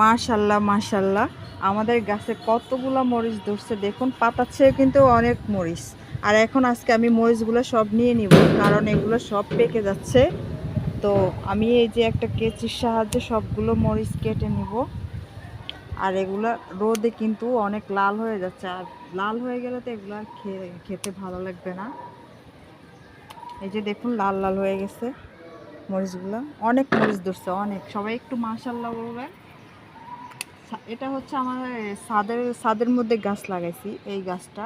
মাশাল্লাহ মাশাল্লাহ। আমাদের গাছে কতগুলো মরিচ ধরছে, দেখুন, পাতার চেয়ে কিন্তু অনেক মরিচ। আর এখন আজকে আমি মরিচগুলো সব নিয়ে নিব, কারণ এগুলো সব পেকে যাচ্ছে। তো আমি এই যে একটা কেচির সাহায্যে সবগুলো মরিচ কেটে নিব। আর এগুলো রোদে কিন্তু অনেক লাল হয়ে যাচ্ছে। আর লাল হয়ে গেলে তো এগুলো খেতে ভালো লাগবে না। এই যে দেখুন, লাল লাল হয়ে গেছে মরিচগুলো। অনেক মরিচ ধরছে, অনেক। সবাই একটু মাশাল্লাহ বলবেন। এটা হচ্ছে আমার সাদের সাদের মধ্যে গাছ লাগাইছি, এই গাছটা।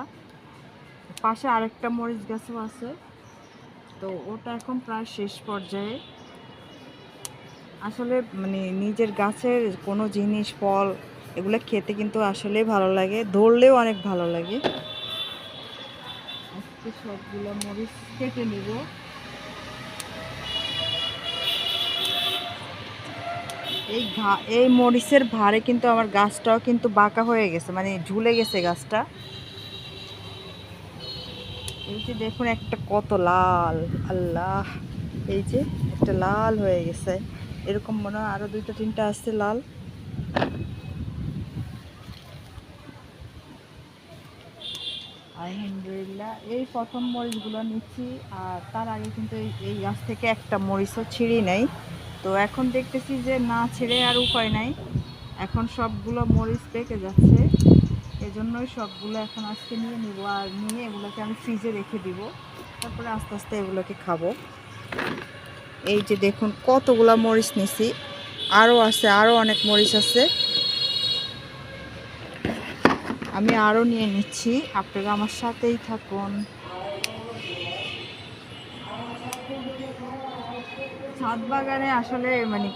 পাশে আরেকটা মরিচ গাছও আছে। তো ওটা এখন প্রায় শেষ পর্যায়ে। আসলে মানে নিজের গাছের কোনো জিনিস, ফল এগুলো খেতে কিন্তু আসলেই ভালো লাগে, ধরলেও অনেক ভালো লাগে। আজকে সবগুলো মরিচ কেটে নিব। এই এই মরিচের ভারে কিন্তু আমার গাছটাও কিন্তু বাঁকা হয়ে গেছে মানে ঝুলে গেছে গাছটা। এই যে দেখুন একটা কত লাল, আল্লাহ। এই যে একটা লাল হয়ে গেছে। এরকম মনে হয় আরও দুইটা, তিনটা আসছে লাল। আলহামদুলিল্লাহ, এই প্রথম মরিচগুলো নিচ্ছি, আর তার আগে কিন্তু এই গাছ থেকে একটা মরিচও ছিঁড়ি নাই। তো এখন দেখতেছি যে না ছেড়ে আর উপায় নাই। এখন সবগুলো মরিচ পেকে যাচ্ছে। এজন্যই সবগুলো এখন আজকে নিয়ে নিব আর নিয়ে এগুলোকে আমি ফ্রিজে রেখে দিব। তারপরে আস্তে আস্তে এগুলোকে খাব। এই যে দেখুন, কতগুলো মরিচ নিছি। আরও আছে আরও অনেক মরিচ আছে। আমি আরও নিয়ে নিচ্ছি। আপনারা আমার সাথেই থাকুন। ছাদ বাগানে আসলে মানে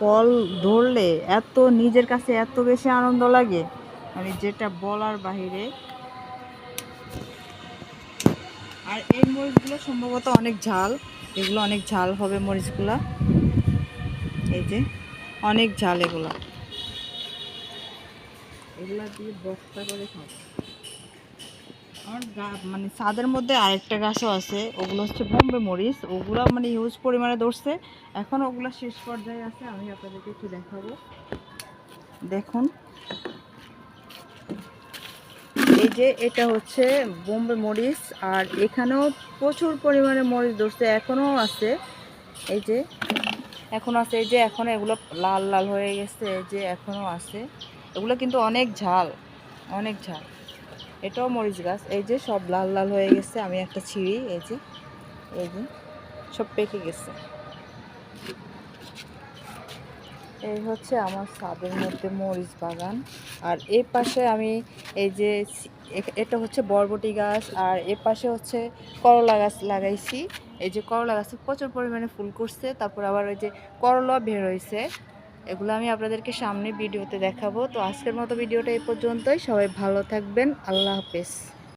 ফল ধরলে এত নিজের কাছে এত বেশি আনন্দ লাগে। মানে যেটা বলার বাহিরে। আর এই মরিচগুলো সম্ভবত অনেক ঝাল। এগুলো অনেক ঝাল হবে মরিচগুলা। এই যে, অনেক ঝাল এগুলা। এগুলা দিয়ে বস্তা করে খাব। আমার মানে ছাদের মধ্যে আরেকটা গাছও আছে, ওগুলো হচ্ছে বোম্বে মরিচ, ওগুলো মানে হিউজ পরিমাণে ধরছে। এখন ওগুলো শেষ পর্যায়ে আছে, আমি আপনাদেরকে একটু দেখাবো। দেখুন। এই যে এটা হচ্ছে বোম্বে মরিচ, আর এখানেও প্রচুর পরিমাণে মরিচ ধরছে, এখনও আছে। এই যে, এখন আছে, এই যে এখন এগুলো লাল লাল হয়ে গেছে, এই যে এখনও আছে। এগুলো কিন্তু অনেক ঝাল অনেক ঝাল। এটাও মরিচ গাছ। এই যে সব লাল লাল হয়ে গেছে, আমি একটা ছিঁড়ি, এই যে এই যে, সব পেকে গেছে। এই হচ্ছে আমার ছাদের মধ্যে মরিচ বাগান। আর এই পাশে আমি এই যে এটা হচ্ছে বরবটি গাছ, আর এ পাশে হচ্ছে করলা গাছ লাগাইছি। এই যে করলা গাছে প্রচুর পরিমাণে ফুল করছে, তারপর আবার ওই যে করলা বের হয়েছে এগুলো আমি আপনাদেরকে সামনে ভিডিওতে দেখাবো। তো আজকের মতো ভিডিওটা এই পর্যন্তই। সবাই ভালো থাকবেন। আল্লাহ হাফেজ।